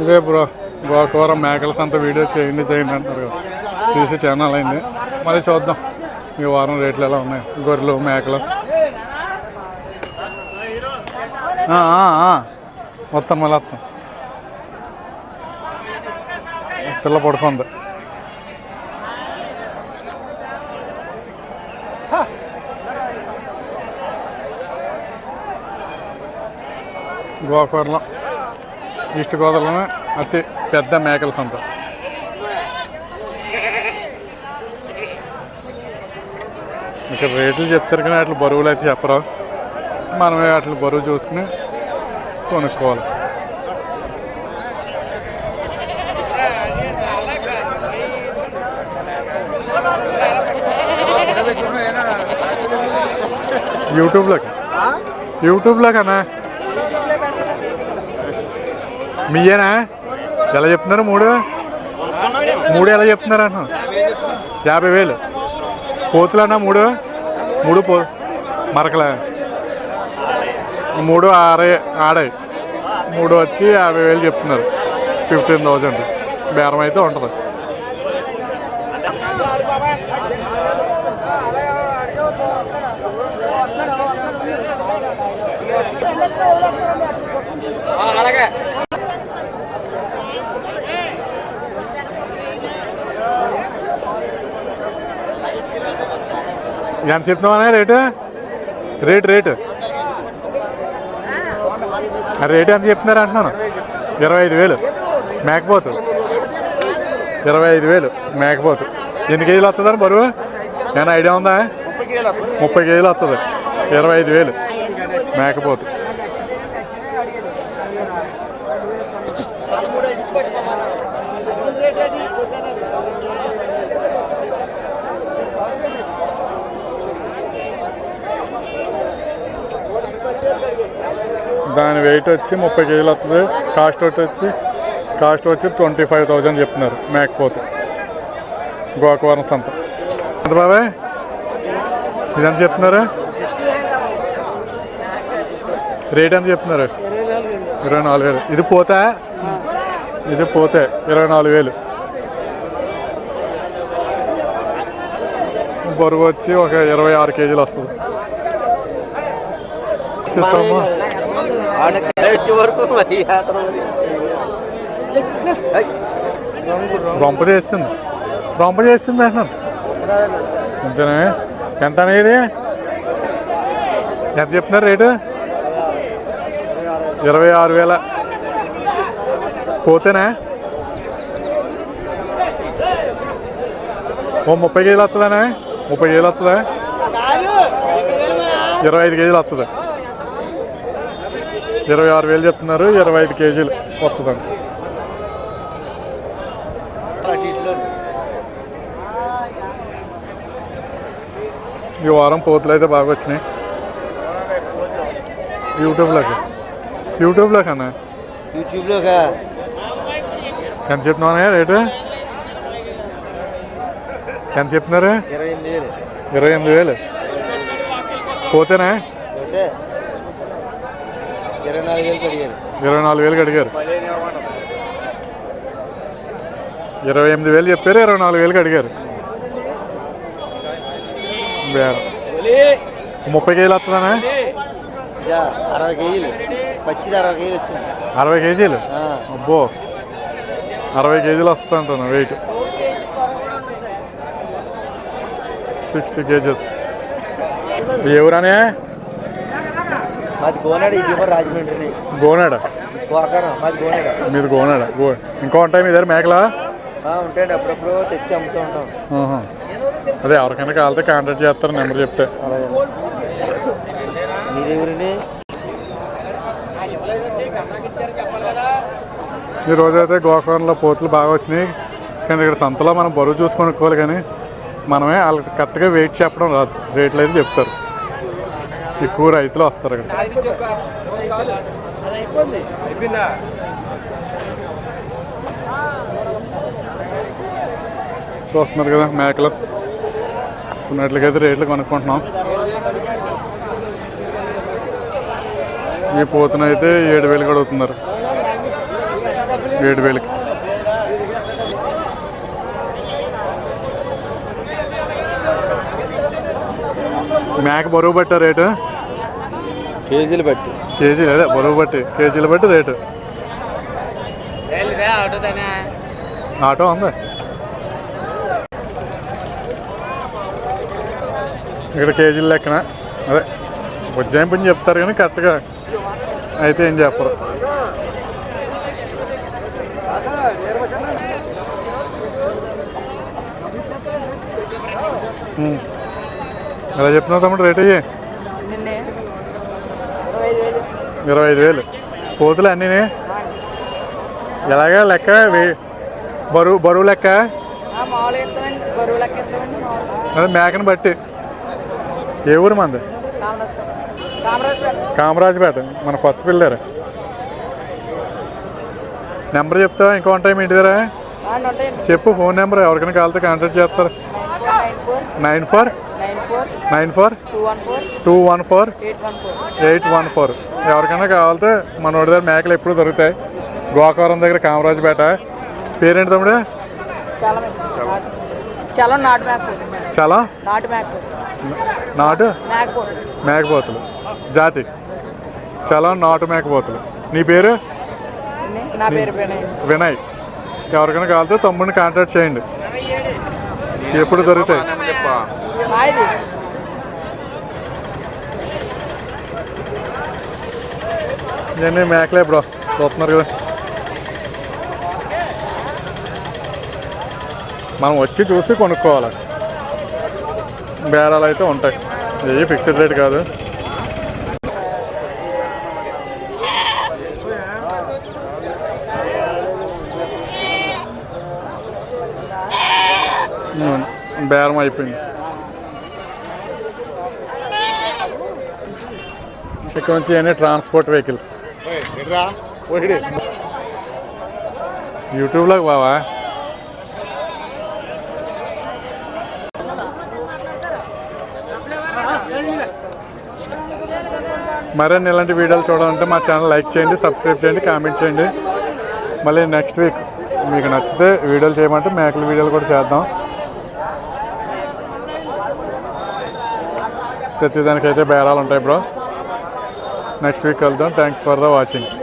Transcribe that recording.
ఇదే బ్రో గోకవరం మేకల సంత వీడియో చేయండి చేయండి అంటారు తీసి ఛానల్ అయింది. మళ్ళీ చూద్దాం. ఈ వారం రేట్లు ఎలా ఉన్నాయి? గొర్రెలు మేకలు. ఆ, వస్తాం మళ్ళీ వస్తాం పిల్ల పడుకుంది. గోకవరంలో ఈస్ట్ గోదావరిలోనే అతి పెద్ద మేకల సంత. ఇక్కడ రేట్లు చెప్తారు కానీ అట్లా బరువులు అయితే చెప్పరా. మనమే అట్లా బరువు చూసుకుని కొనుక్కోవాలి. యూట్యూబ్లోకి. యూట్యూబ్లోకనా? మీయేనా? ఎలా చెప్తున్నారు మూడు? మూడు ఎలా చెప్తున్నారు అన్న? యాభై వేలు. పోతులన్నా మూడు? మూడు పో మరకల. మూడు ఆరే ఆడాయి. మూడు వచ్చి యాభై వేలు చెప్తున్నారు. Fifteen thousand. బేరం అయితే ఉంటుంది. ఎంత చెప్తున్నావా రేటు? Rate rate. ఆ రేటు ఎంత చెప్తున్నారు అంటున్నాను? ఇరవై ఐదు వేలు. మేకపోతు. ఇరవై ఐదు వేలు. మేకపోతు. ఎన్ని కేజీలు వస్తుందని బరువు? ఏమైనా ఐడియా ఉందా? ముప్పై కేజీలు వస్తుంది. ఇరవై ఐదు వేలు. మేకపోతు. దాని వెయిట్ వచ్చి ముప్పై కేజీలు వస్తుంది కాస్ట్ ఒకటి వచ్చి కాస్ట్ వచ్చి ట్వంటీ ఫైవ్ థౌజండ్ చెప్తున్నారు మేకపోతే. గోకవరం సంత. ఎంత బాబాయ్ ఇదంత చెప్తున్నారు? రేట్ ఎంత చెప్తున్నారు? ఇరవై నాలుగు వేలు. ఇది పోతే? ఇది పోతే ఇరవై నాలుగు వేలు. బరువు వచ్చి ఒక ఇరవై ఆరు కేజీలు వస్తుంది. చూస్తాము వరకు మరి యాత్ర రొంప చేస్తుంది రొంప చేస్తుంది అంటున్నాను. అంతేనా ఎంత అనేది? ఎంత చెప్తున్నారు రేటు? ఇరవై ఆరు వేల. పోతేనా? ఓ ముప్పై కేజీలు వస్తుందనా? ముప్పై కేజీలు వస్తుందా? ఇరవై ఐదు కేజీలు వస్తుంది. ఇరవై ఆరు వేలు చెప్తున్నారు ఇరవై ఐదు కేజీలు వస్తుందండి. ఈ వారం పోతులు అయితే బాగా వచ్చినాయి. యూట్యూబ్లోకి. యూట్యూబ్లోకి అన్న? యూట్యూబ్లో ఎంత చెప్తున్నావు రేటు? ఎంత చెప్తున్నారు? ఇరవై ఎనిమిది వేలు. పోతేనా? ఇరవై నాలుగు వేలు అడిగారు ఇరవై ఎనిమిది వేలు చెప్పారు ఇరవై నాలుగు వేలకి అడిగారు బేరం. ముప్పై కేజీలు వస్తుందనా? అరవై కేజీలు. పచ్చిది అరవై కేజీలు వచ్చింది. అరవై కేజీలు? అబ్బో. అరవై కేజీలు వస్తుంది అంటున్నా వెయిట్ సిక్స్టీ కేజెస్. ఎవరనే? మాది గోనాడు ఈ భీమర్ రాజమండ్రి గోనాడ? గోకారం మాది గోనాడు. మీది గోనాడ? గో ఇంకా ఉంటాయి మీ దగ్గర మేకలా? ఉంటాయండి అప్పుడప్పుడు తెచ్చి అమ్ముతూ ఉంటాం. అదే ఎవరికైనా కావాలితే కాంటాక్ట్ చేస్తారు నెంబర్ చెప్తే. ఊరిని ఈ రోజైతే గోకవరంలో పోతులు బాగా వచ్చినాయి. కానీ ఇక్కడ సంతలో మనం బరువు చూసుకొనుకోవాలి కానీ మనమే వాళ్ళకి కరెక్ట్గా వెయిట్ చెప్పడం రాదు. రేట్లు అయితే చెప్తారు. ఎక్కువ రైతులు వస్తారు ఇక్కడ. చూస్తున్నారు కదా మేకలు. కొన్నట్లకైతే రేట్లు కొనుక్కుంటున్నాం. ఈ పోతున అయితే ఏడు వేలు అడుగుతున్నారు. ఏడు వేలకి. మేక బరువు పట్టారు రేటు? కేజీలు బట్టి. కేజీ అదే బరువు బట్టి. కేజీలు బట్టి రేటు. ఆటో ఉందా. ఇక్కడ కేజీల లెక్కన. అదే ఉజ్జాయింపుని చెప్తారు కానీ కరెక్ట్గా అయితే ఏం చెప్పరు. ఎలా చెప్తున్నావు తమ్ముడు రేట్ అయ్యి నిన్నే ఇరవై ఐదు వేలు ఇరవై ఐదు వేలు. పోతులు అన్నీ ఎలాగా లెక్క? వే- బరువు బరువు లెక్క? అదే మేకను బట్టి. ఏ ఊరు మంది? కామరాజ్ కామరాజ్ కామరాజపేట. మన కొత్త పిల్లారు. నెంబర్ చెప్తావా? ఇంకో ఉంటాయి మీ ఇంటి దగ్గర? చెప్పు ఫోన్ నెంబర్. ఎవరికైనా కావాలితే కాంటాక్ట్ చేస్తారు. Nine four. Nine four two one four eight one four eight one four. ఎవరికైనా కావాలితే మన వాడి దగ్గర మేకలు ఎప్పుడు దొరుకుతాయి. గోకవరం దగ్గర కామరాజపేట. పేరేంటి తమ్ముడు? చాలా. నాటు మేకపోతులు. జాతి? చాలా నాటు మేకపోతులు. నీ పేరు? నా పేరు వినయ్. వినయ్. ఎవరికైనా కావాలితే తమ్ముడిని కాంటాక్ట్ చేయండి. ఎప్పుడు దొరుకుతాయి? మాది ఇవన్నీ మేకలే బ్రో చూస్తున్నారు కదా మనం వచ్చి చూసి కొనుక్కోవాలి. బేరాలు అయితే ఉంటాయి. ఏ ఫిక్స్డ్ రేట్ కాదు. బేరం అయిపోయింది. ఇక్కడ నుంచి అనే ట్రాన్స్పోర్ట్ వెహికల్స్ యూట్యూబ్లోకి బావా? మరిన్ని ఇలాంటి వీడియోలు చూడాలంటే మా ఛానల్ లైక్ చేయండి సబ్స్క్రైబ్ చేయండి కామెంట్ చేయండి. మళ్ళీ నెక్స్ట్ వీక్ మీకు నచ్చితే వీడియోలు చేయమంటే మేకల వీడియోలు కూడా చేద్దాం. ప్రతిదానికైతే బేరాలు ఉంటాయి bro. next week. Well done. Thanks for the watching.